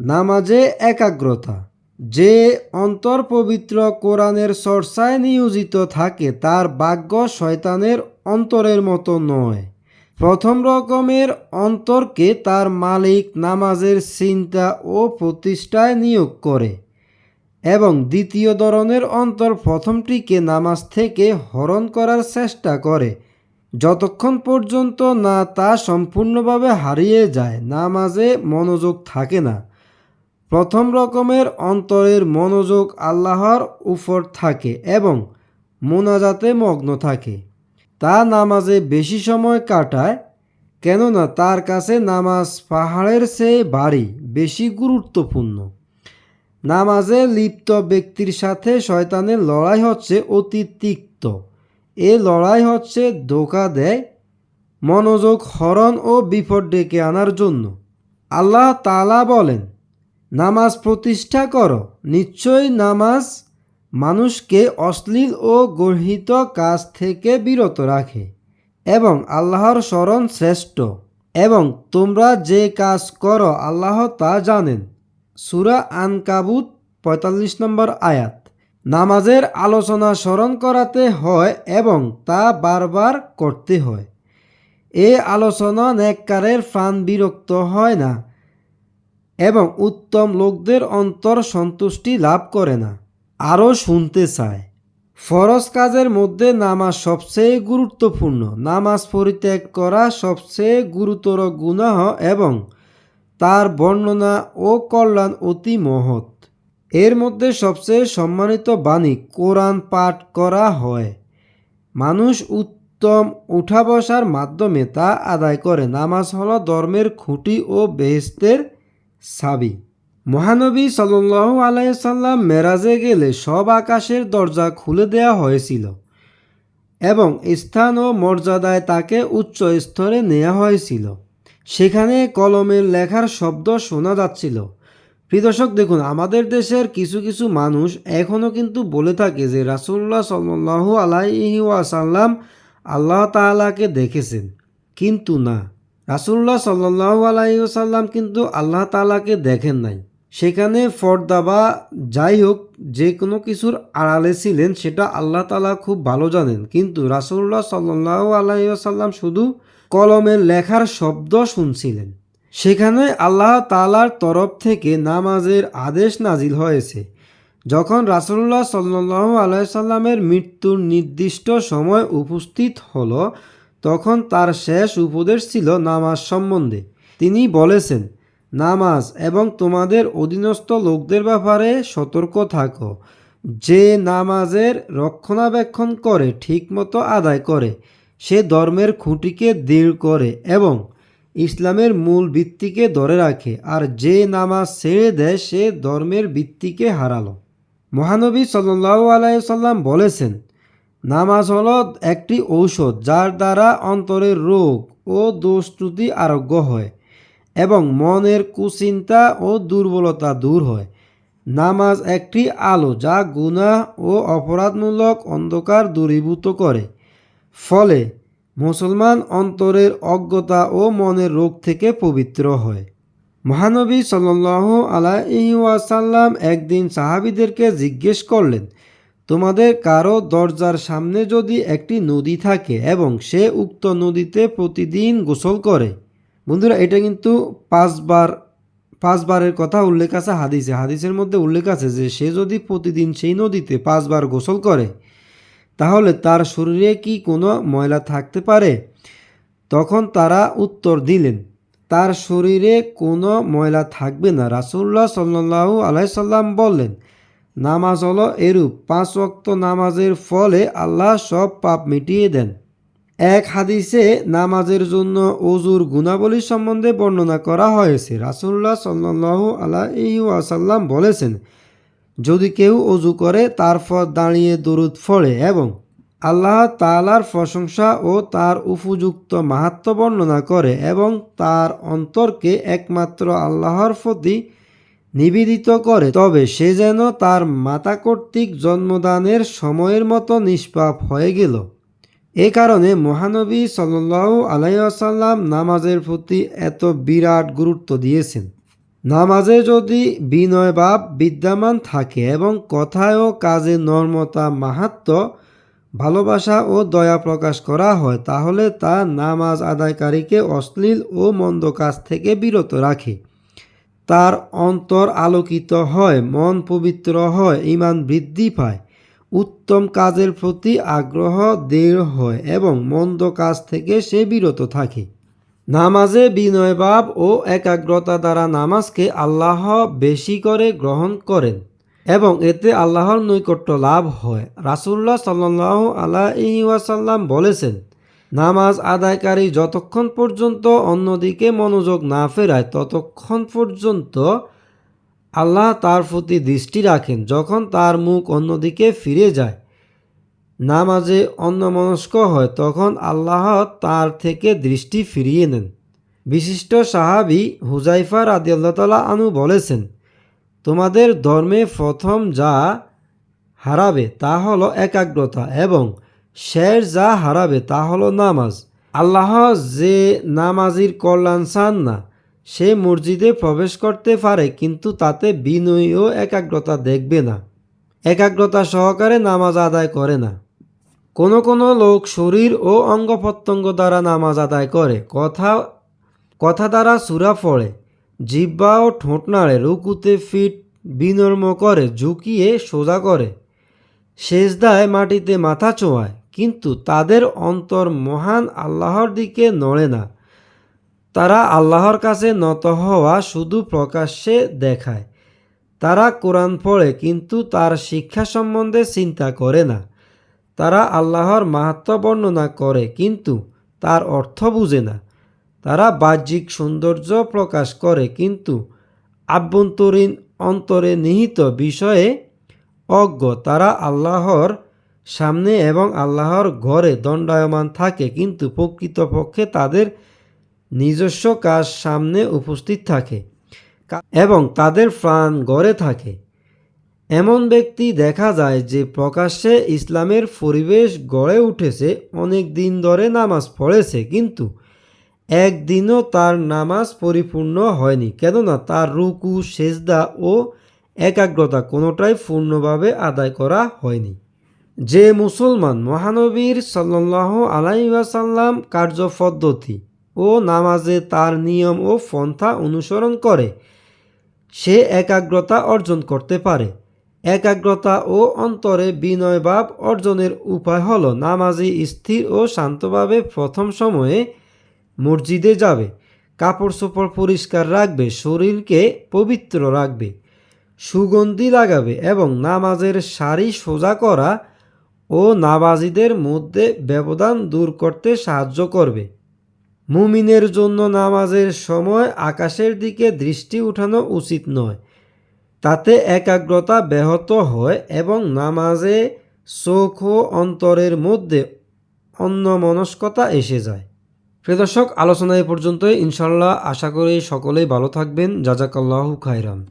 নামাজে একাগ্রতা। যে অন্তর পবিত্র কোরআনের চর্চায় নিয়োজিত থাকে, তার ভাগ্য শয়তানের অন্তরের মতো নয়। প্রথম রকমের অন্তরকে তার মালিক নামাজের চিন্তা ও প্রতিষ্ঠায় নিয়োগ করে এবং দ্বিতীয় ধরনের অন্তর প্রথমটিকে নামাজ থেকে হরণ করার চেষ্টা করে। যতক্ষণ পর্যন্ত না তা সম্পূর্ণভাবে হারিয়ে যায়, নামাজে মনোযোগ থাকে না। প্রথম রকমের অন্তরের মনোযোগ আল্লাহর উপর থাকে এবং মোনাজাতে মগ্ন থাকে। তা নামাজে বেশি সময় কাটায়, কেননা তার কাছে নামাজ পাহাড়ের চেয়ে বাড়ি, বেশি গুরুত্বপূর্ণ। নামাজে লিপ্ত ব্যক্তির সাথে শয়তানের লড়াই হচ্ছে অতি তিক্ত। এ লড়াই হচ্ছে ধোকা দেয়, মনোযোগ হরণ ও বিপদ ডেকে আনার জন্য। আল্লাহ তালা বলেন নামাজ প্রতিষ্ঠা করো। নিশ্চয় নামাজ মানুষকে অশ্লীল ও গর্হিত কাজ থেকে বিরত রাখে এবং আল্লাহর স্মরণ শ্রেষ্ঠ এবং তোমরা যে কাজ করো আল্লাহ তা জানেন। সুরা আনকাবুত পঁয়তাল্লিশ নম্বর আয়াত। নামাজের আলোচনা স্মরণ করাতে হয় এবং তা বারবার করতে হয়। এ আলোচনা নেককারের প্রাণ বিরক্ত হয় না। এবং উত্তম লোকদের অন্তর সন্তুষ্টি লাভ করে না, আরও শুনতে চায়। ফরজ কাজের মধ্যে নামাজ সবচেয়ে গুরুত্বপূর্ণ। নামাজ পরিত্যাগ করা সবচেয়ে গুরুতর গুনাহ এবং তার বর্ণনা ও কল্যাণ অতি মহৎ। এর মধ্যে সবচেয়ে সম্মানিত বাণী কোরআন পাঠ করা হয়। মানুষ উত্তম উঠা বসার মাধ্যমে তা আদায় করে। নামাজ হলো ধর্মের খুঁটি ও বেহেস্তের সাবি। মহানবী সাল্লাহ আলাইসাল্লাম মেরাজে গেলে সব আকাশের দরজা খুলে দেওয়া হয়েছিল এবং স্থান ও মর্যাদায় তাকে উচ্চ স্তরে নেওয়া হয়েছিল। সেখানে কলমের লেখার শব্দ শোনা যাচ্ছিল। প্রিদর্শক দেখুন, আমাদের দেশের কিছু কিছু মানুষ এখনও কিন্তু বলে থাকে যে রাসুল্লাহ সাল্লু আলাইহি ওয়াসাল্লাম আল্লাহ তালাকে দেখেছেন। কিন্তু না। রাসুল্লাহ সাল্লাহ আলাইসাল্লাম কিন্তু আল্লাহ তালাকে দেখেন নাই। সেখানে ফর্দা বা যাই হোক, যে কোনো কিছুর আড়ালে ছিলেন, সেটা আল্লাহ তালা খুব ভালো জানেন। কিন্তু রাসুল্লাহ সাল্লাহ আলাইসাল্লাম শুধু কলমের লেখার শব্দ শুনছিলেন। সেখানে আল্লাহ তালার তরফ থেকে নামাজের আদেশ নাজিল হয়েছে। যখন রাসুল্লাহ সাল্লাহ আলাইসাল্লামের মৃত্যুর নির্দিষ্ট সময় উপস্থিত হলো তখন তার শেষ উপদেশ ছিল নামাজ সম্বন্ধে। তিনি বলেছেন, নামাজ এবং তোমাদের অধীনস্থ লোকদের ব্যাপারে সতর্ক থাকো। যে নামাজের রক্ষণাবেক্ষণ করে, ঠিকমতো আদায় করে, সে ধর্মের খুঁটিকে দৃঢ় করে এবং ইসলামের মূল ভিত্তিকে ধরে রাখে। আর যে নামাজ ছেড়ে দেয়, সে ধর্মের ভিত্তিকে হারালো। মহানবী সাল্লাহ আলাইসাল্লাম বলেছেন নামাজ হলো একটি ঔষধ যার দ্বারা অন্তরের রোগ ও দোষ আরোগ্য হয় এবং মনের কুচিন্তা ও দুর্বলতা দূর হয়। নামাজ একটি আলো যা গুনাহ ও অপরাধমূলক অন্ধকার দূরীভূত করে। ফলে মুসলমান অন্তরের অজ্ঞতা ও মনের রোগ থেকে পবিত্র হয়। মহানবী সাল্লাহ আলাইহি ওয়াসাল্লাম একদিন সাহাবিদেরকে জিজ্ঞেস করলেন তোমাদের কারও দরজার সামনে যদি একটি নদী থাকে এবং সে উক্ত নদীতে প্রতিদিন গোসল করে। বন্ধুরা, এটা কিন্তু পাঁচবার, পাঁচবারের কথা উল্লেখ আছে হাদিসে। হাদিসের মধ্যে উল্লেখ আছে যে সে যদি প্রতিদিন সেই নদীতে পাঁচবার গোসল করে, তাহলে তার শরীরে কি কোনো ময়লা থাকতে পারে? তখন তারা উত্তর দিলেন, তার শরীরে কোনো ময়লা থাকবে না। রাসুল্লাহ সাল্লাহ আলাইসাল্লাম বললেন নামাজ হলো এরূপ। পাঁচ ওয়াক্ত নামাজের ফলে আল্লাহ সব পাপ মিটিয়ে দেন। এক হাদিসে নামাজের জন্য অজুর গুণাবলী সম্বন্ধে বর্ণনা করা হয়েছে। রাসুল্লাহ সাল্লাহ আলাইহি আসাল্লাম বলেছেন, যদি কেউ অজু করে তারপর দাঁড়িয়ে দরুদ ফড়ে এবং আল্লাহ তালার প্রশংসা ও তার উপযুক্ত মাহাত্ম বর্ণনা করে এবং তার অন্তরকে একমাত্র আল্লাহর প্রতি নিবেদিত করে, তবে সে যেন তার মাতা কর্তৃক জন্মদানের সময়ের মতো নিষ্পাপ হয়ে গেল। এ কারণে মহানবী সাল্লাহ আলাইসাল্লাম নামাজের প্রতি এত বিরাট গুরুত্ব দিয়েছেন। নামাজে যদি বিনয় ভাব বিদ্যমান থাকে এবং কথায় ও কাজে নর্মতা মাহাত্ম ভালোবাসা ও দয়া প্রকাশ করা হয়, তাহলে তা নামাজ আদায়কারীকে অশ্লীল ও মন্দ কাজ থেকে বিরত রাখে। তার অন্তর আলোকিত হয়, মন পবিত্র হয়, ইমান বৃদ্ধি পায়। উত্তম কাজের প্রতি আগ্রহ দৃঢ় হয় এবং মন্দ কাজ থেকে সে বিরত থাকে। নামাজে বিনয়ভাব ও একাগ্রতা দ্বারা নামাজকে আল্লাহ বেশি করে গ্রহণ করেন এবং এতে আল্লাহর নৈকট্য লাভ হয়। রাসুল্লাহ সাল্লাহ আলাহি ওয়াসাল্লাম বলেছেন নামাজ আদায়কারী যতক্ষণ পর্যন্ত অন্যদিকে মনোযোগ না ফেরায়, ততক্ষণ পর্যন্ত আল্লাহ তার প্রতি দৃষ্টি রাখেন যখন তার মুখ অন্যদিকে ফিরে যায়। নামাজে অন্যমনস্ক হয়, তখন আল্লাহ তার থেকে দৃষ্টি ফিরিয়ে নেন। বিশিষ্ট সাহাবি হুজাইফা রাদিয়াল্লাহ তালা আনু বলেছেন, তোমাদের ধর্মে প্রথম যা হারাবে তা হলো একাগ্রতা এবং শেষ যা হারাবে তা হলো নামাজ। আল্লাহ যে নামাজির কল্যাণ চান না, সে মসজিদে প্রবেশ করতে পারে, কিন্তু তাতে বিনয়ী ও একাগ্রতা দেখবে না। একাগ্রতা সহকারে নামাজ আদায় করে না। কোনো কোনো লোক শরীর ও অঙ্গ প্রত্যঙ্গ দ্বারা নামাজ আদায় করে। কথা কথা দ্বারা সুরা পড়ে জিব্বা ও ঠোঁট নাড়ে, রুকুতে ফিট বিনর্ম করে, ঝুঁকিয়ে সোজা করে শেষদায় মাটিতে মাথা চোয়ায়। কিন্তু তাদের অন্তর মহান আল্লাহর দিকে নড়ে না। তারা আল্লাহর কাছে নত হওয়া শুধু প্রকাশ্যে দেখায়। তারা কোরআন পড়ে কিন্তু তার শিক্ষা সম্বন্ধে চিন্তা করে না। তারা আল্লাহর মাহাত্ম বর্ণনা করে কিন্তু তার অর্থ বুঝে না। তারা বাহ্যিক সৌন্দর্য প্রকাশ করে কিন্তু আভ্যন্তরীণ অন্তরে নিহিত বিষয়ে অজ্ঞ। তারা আল্লাহর সামনে এবং আল্লাহর ঘরে দণ্ডায়মান থাকে, কিন্তু প্রকৃতপক্ষে তাদের নিজস্ব কাজ সামনে উপস্থিত থাকে এবং তাদের প্রাণ গড়ে থাকে। এমন ব্যক্তি দেখা যায় যে প্রকাশ্যে ইসলামের পরিবেশ গড়ে উঠেছে, অনেক দিন ধরে নামাজ পড়েছে, কিন্তু একদিনও তার নামাজ পরিপূর্ণ হয়নি, কেননা তার রুকু, সেজদা ও একাগ্রতা কোনোটাই পূর্ণভাবে আদায় করা হয়নি। যে মুসলমান মহানবীর সাল্লাহ আলাইসাল্লাম কার্যপদ্ধতি ও নামাজে তার নিয়ম ও পন্থা অনুসরণ করে, সে একাগ্রতা অর্জন করতে পারে। একাগ্রতা ও অন্তরে বিনয় ভাব অর্জনের উপায় হল নামাজি স্থির ও শান্তভাবে প্রথম সময়ে মসজিদে যাবে কাপড় চোপড় পরিষ্কার রাখবে, শরীরকে পবিত্র রাখবে, সুগন্ধি লাগাবে এবং নামাজের সারি সোজা করা ও নামাজিদের মধ্যে ব্যবধান দূর করতে সাহায্য করবে। মুমিনের জন্য নামাজের সময় আকাশের দিকে দৃষ্টি উঠানো উচিত নয়। তাতে একাগ্রতা ব্যাহত হয় এবং নামাজে চোখ ও অন্তরের মধ্যে অন্যমনস্কতা এসে যায়। প্রিয় দর্শক, আলোচনা এ পর্যন্তই। ইনশাল্লাহ আশা করি সকলেই ভালো থাকবেন। জাজাকাল্লাহু খায়রান।